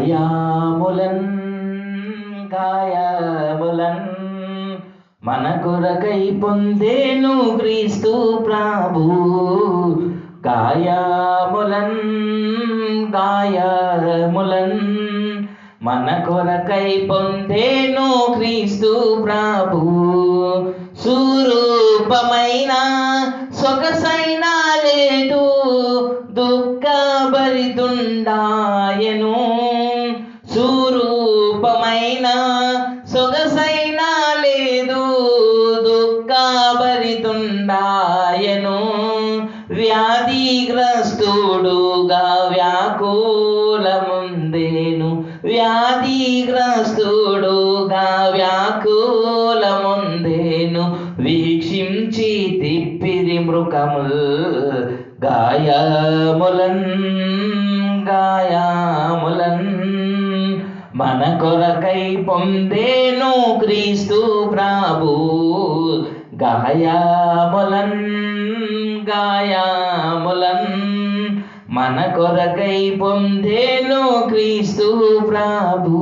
గాయాములన్ గాయములన్ మన కొరకై పొందేను క్రీస్తు ప్రభు. గాయములన్ గాయములన్ మన కొరకై పొందేను క్రీస్తు ప్రభు. సురూపమైన సొగసైన లేదు దుఃఖభరితుండాయను. సొగసైనా లేదు దుఃఖభరితుండాయను. వ్యాధిగ్రస్తుడుగా వ్యాకూలముందేను. వ్యాధిగ్రస్తుడుగా వ్యాకూలముందేను. వీక్షించి తిప్పిరి మృకముల్ గాయములన్ గాయా. మన కొరకై పొందేను క్రీస్తు ప్రభు. గాయాములన్ గాయాములన్ మన కొరకై పొందేను క్రీస్తు ప్రభు.